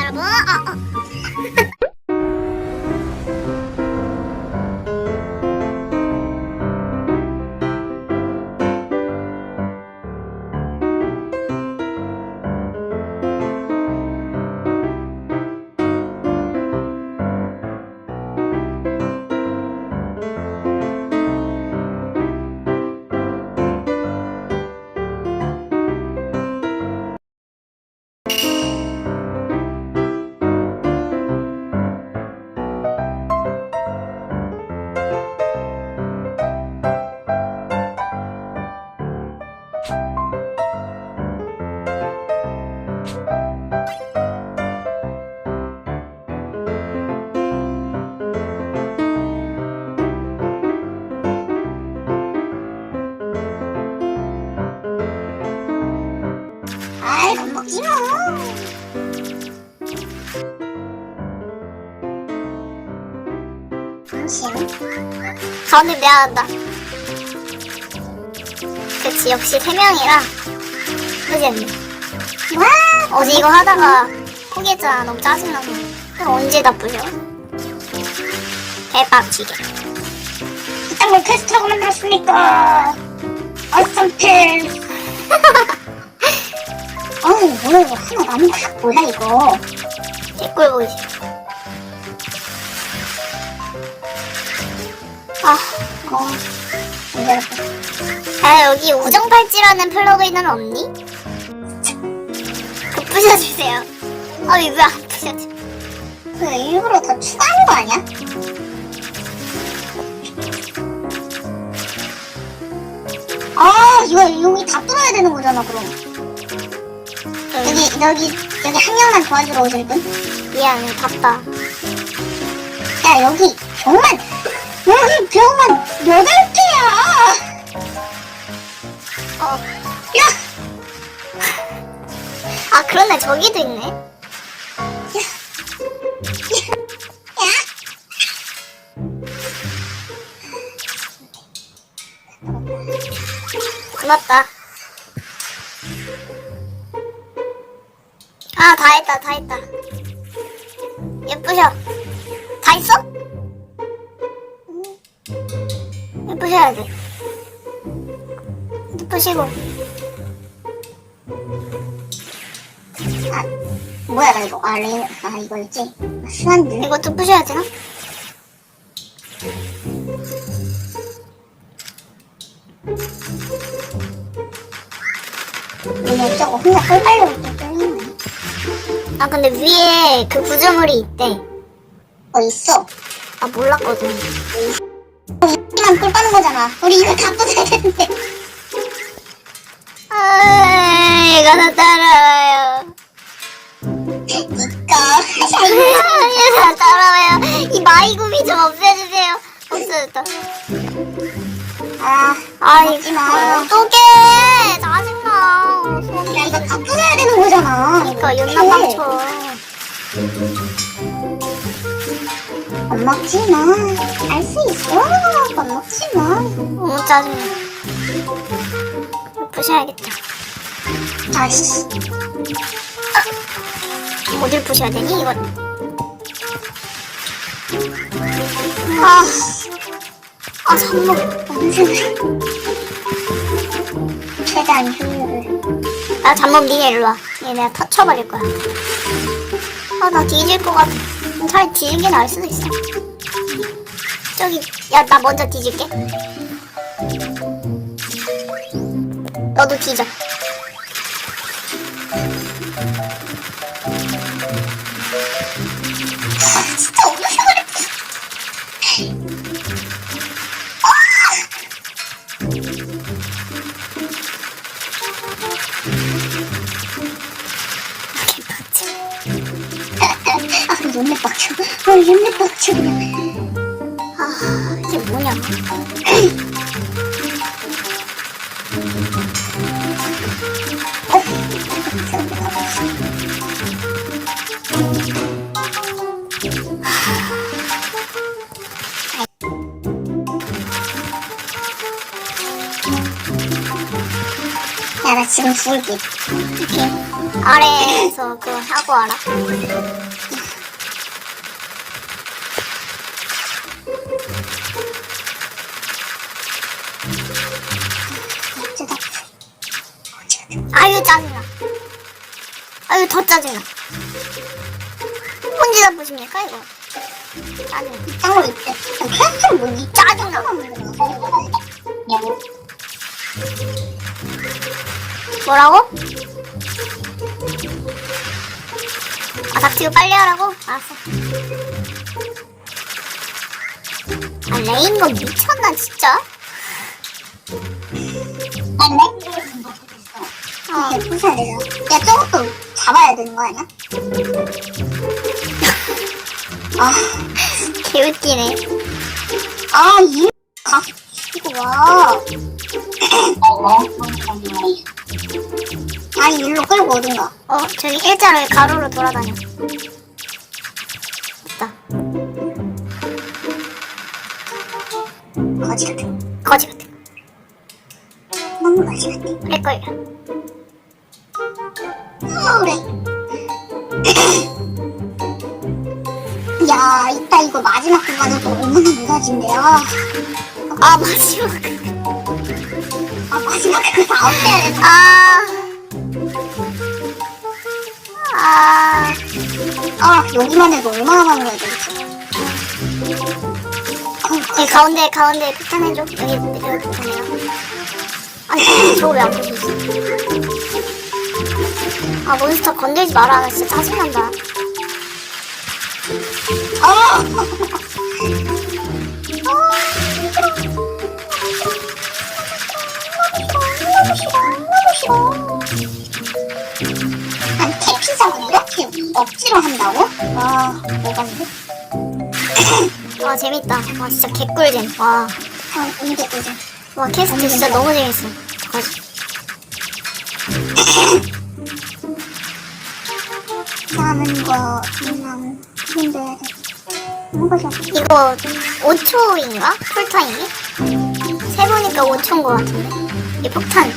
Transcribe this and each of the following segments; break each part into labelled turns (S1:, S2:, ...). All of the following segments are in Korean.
S1: 여러분 아, 아. 가운데 미안하다. 그치 역시 세 명이라. 그지 않니? 와! 어제 이거 하다가 포기했잖아. 너무 짜증나서 그럼 언제 다 부셔? 대박치게. 이딴 걸 퀘스트라고 만들었으니까. 어썸 필 어우 뭐야 이거 하나 남은 거 뭐야 이거? 개꿀 보이지 아 어. 아 여기 우정팔찌라는 플러그인은 없니? 그 부셔주세요 아 이거 왜안 부셔져 그 일부러 더 추가하는 거 아니야? 아 이거 여기 다 뚫어야 되는 거잖아 그럼 여기 여기 여기 한 명만 도와주러 오실 분? 미안해 바빠. 야 여기 병만 여기 병만 여덟 개야. 어. 야. 아 그러네 저기도 있네. 야. 야. 고맙다. 아, 다 했다, 다 했다. 예쁘셔. 다 했어? 예쁘셔야 돼. 예쁘시고. 아, 뭐야, 나 이거. 아, 레인, 아, 이거였지? 아, 수완드. 이것도 부셔야 되나? 오늘 저거 혼자 먹기 떨리네. 아 근데 위에 그 구조물이 있대. 어 있어. 아 몰랐거든. 우리만 꿀 빠는 거잖아. 우리 이거 다 부숴야 되는데. 아 이거 다 따라와요. 이거 이거 다 따라와요. 이 마이구미 좀 없애주세요. 없어졌다. 아, 아 이거 어떡해 짜증나. 야 이거 다 부숴야 되는 거잖아. 그러니까 연나방쳐. 안 먹지 마. 알 수 있어. 안 먹지 마. 너무 짜증나. 이거 부셔야겠다. 아씨. 아. 어딜 부셔야 되니 이건? 아. 아, 잠목. 최대한 효율을. 나 잠목 니네 일로 와. 얘 내가 터쳐버릴 거야. 아, 나 뒤질 것 같아. 차라리 뒤지는 게 나을 수도 있어. 저기, 야, 나 먼저 뒤질게. 너도 뒤져. 아, 눈매 빡쳐. 아, 이게 뭐냐. 야, 나 지금 죽을게. 오케이. 아래에서 그거 하고 와라. 아유 짜증나. 아유 더 짜증나. 혼자 보십니까 이거? 짜증나.
S2: 짱으로 있대. 뭐니?
S1: 짜증나. 뭐라고? 아 닥치고 빨리 하라고? 알았어. 아 레인거 미쳤나 진짜? 어.
S2: 이렇게 부숴야 되잖아. 야, 저것도 잡아야 되는 거 아니야? 아,
S1: 개웃기네.
S2: 아, 이 가. 이거 와. 아니, 일로 끌고 오든가.
S1: 어 저기 일자로 가로로 돌아다녀. 있다.
S2: 거지 같은.
S1: 거지 같은 거.
S2: 너무 거지 같아.
S1: 할걸요.
S2: 아, 그래. 야, 이따 이거 마지막 구간은 얼마나 무너진대요.
S1: 아 마지막.
S2: 아, 마지막 그거 다 어때야 돼?
S1: 아. 아.
S2: 아, 여기만 해도 얼마나 많이 해야 되겠어.
S1: 여기 가운데 가운데 폭탄 해줘. 여기 여기 폭탄 해요. 아니 저거 왜안 보이지? 아 몬스터 건들지 마라. 나 진짜 짜증난다.
S2: 아! 아니, 캐피상을 이렇게 억지로 한다고? 아, 뭐가는데?
S1: 와 재밌다. 와 진짜 개꿀잼. 와.
S2: 아, 언제 보자.
S1: 와 캐스트 진짜 너무 재밌어. 어떡
S2: 남은 거, 그냥. 뭐가
S1: 이거 5초인가? 풀타임이? 세보니까 5초인 것 같은데. 이 폭탄.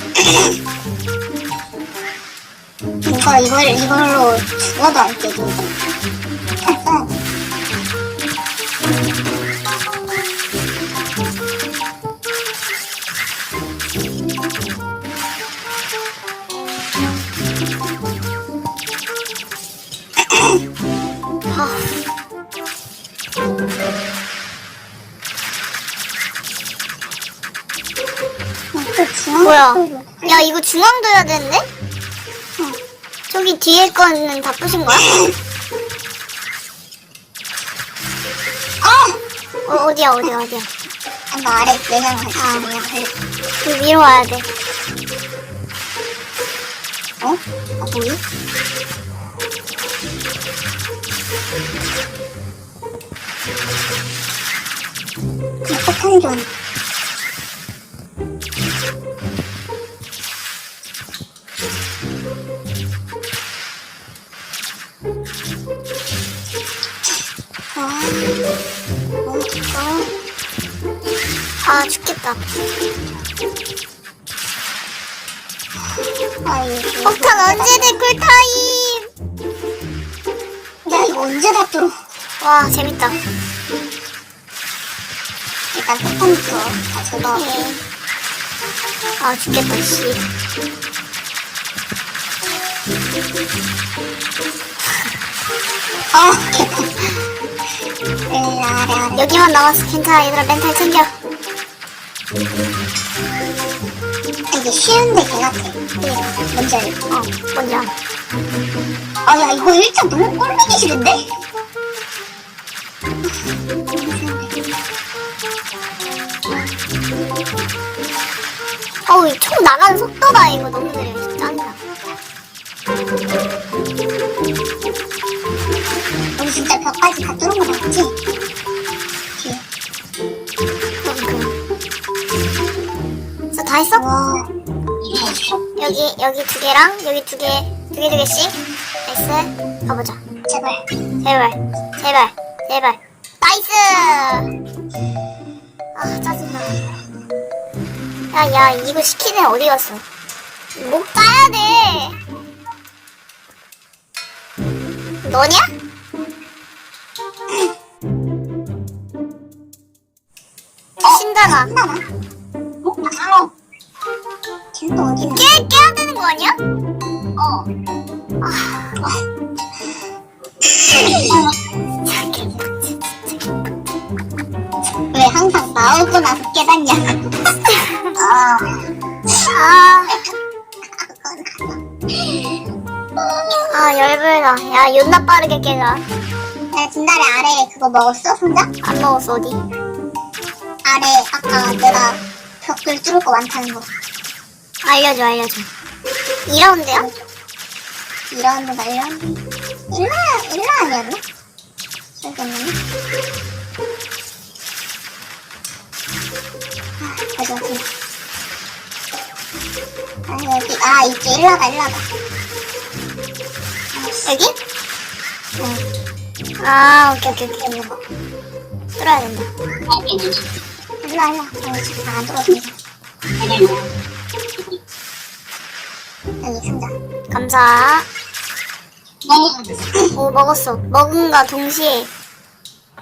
S2: 이거, 이걸, 이걸로 죽어도 안. 일
S1: 뭐야?
S2: 쪽으로.
S1: 야 이거 중앙 둬야 되는데? 저기 뒤에 거는 다 부신 거야?
S2: 아!
S1: 어, 어디야 어디야 어디야?
S2: 아, 나 아래 내장 할
S1: 아. 할그 위로 와야 돼.
S2: 어? 아, 뭐야? 나 폭탄 좀. 아,
S1: 폭탄 언제 돼 꿀타임?
S2: 야, 이거 언제 다 뚫어?
S1: 와 재밌다.
S2: 일단 폭탄부터 다 제거.
S1: 예. 아 죽겠다 씨.
S2: 아래.
S1: 여기만 남았어. 괜찮아 얘들아 멘탈 챙겨.
S2: 이게 쉬운데 개 같아. 이게 뭔지 알지?
S1: 어 뭔지 알아.
S2: 아, 야, 이거 일단 너무 꼴보기 싫은데?
S1: 어우 이총 나가는 속도가 이거 너무 느려. 짜증나.
S2: 우리 진짜 벽까지 다 뚫은 거 맞지? 뒤에.
S1: 여기 그. 그래서 다 했어?
S2: 와.
S1: 여기 여기 두 개랑 여기 두 개 두 개 두 개씩. 나이스. 가보자.
S2: 제발.
S1: 제발 제발 제발. 나이스. 아 짜증나. 야야 이거 시키는 어디 갔어? 못 가야 돼. 너냐? 신다나.
S2: 나서 깨닫냐? 아,
S1: 아. 아, 열불나. 야, 존나 빠르게 깨자.
S2: 야, 진달에 아래 그거 먹었어, 혼자?
S1: 안 먹었어, 어디?
S2: 아래 아까 내가 벽돌 뚫을 거 많다는 거.
S1: 알려줘, 알려줘. 2라운드야?
S2: 2라운드가 1라운드? 1라, 1라 아니었나? 기억이 안 나네. 아, 어디. 아, 여기, 아, 이쪽 1라다, 1라다.
S1: 여기?
S2: 응.
S1: 아, 오케이, 오케이, 오케이. 뚫어야 된다.
S2: 일라, 일라. 저기 지금 다안 들어오십니다. 여기 상자.
S1: 감사. 오, 먹었어. 먹은가 동시에.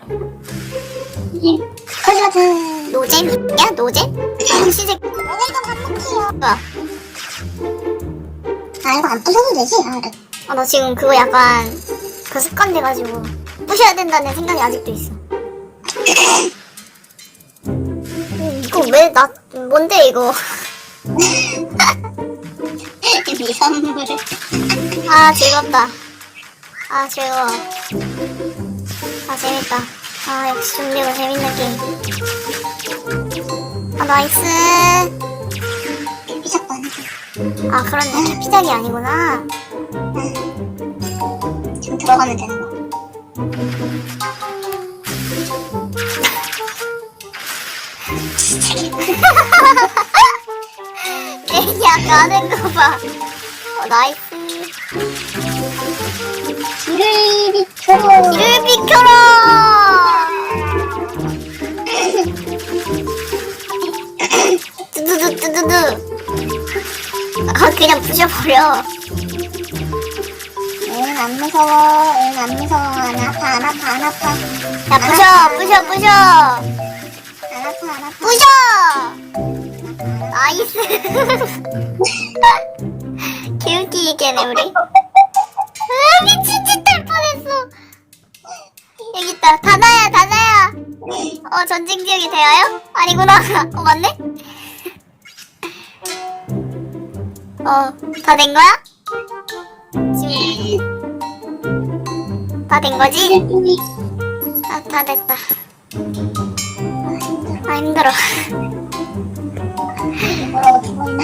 S2: 커 즈버튼.
S1: 노잼이야? 노잼? 시색.
S2: 오늘도 바꿀게요.
S1: 뭐야?
S2: 아, 이거 안 부셔도 되지? 아, 그래.
S1: 아, 나 지금 그거 약간 그 습관 돼가지고 부셔야 된다는 생각이 아직도 있어. 음, 이거 왜 나 뭔데 이거?
S2: 미선물을.
S1: 아 즐겁다. 아 즐거워. 아 재밌다. 아 역시 좀비가 재밌는 게임. 아 나이스.
S2: 안 해줘.
S1: 아 그러네 캐피작이 아니구나.
S2: 지금 들어가면 되는 거.
S1: 그냥 가는 거 봐. 어, 나이스.
S2: 길을 비켜.
S1: 이를 비켜라! 두두두. 아 그냥 부셔버려.
S2: 응, 안 무서워. 응, 안 무서워. 안 아파, 안 아파, 안 아파.
S1: 야 부셔 부셔 부셔
S2: 안 아파, 안 아파.
S1: 부셔. 나이스. 개웃기게 깨네 우리. 으 미친 짓 할 뻔했어. 여기 있다. 다나야 다나야. 어 전쟁 지역이 되어요? 아니구나. 어 맞네. 어, 다 된 거야? 지금 다 된 거지? 아, 다 됐다. 아, 힘들어.
S2: 아, 어, 죽었나?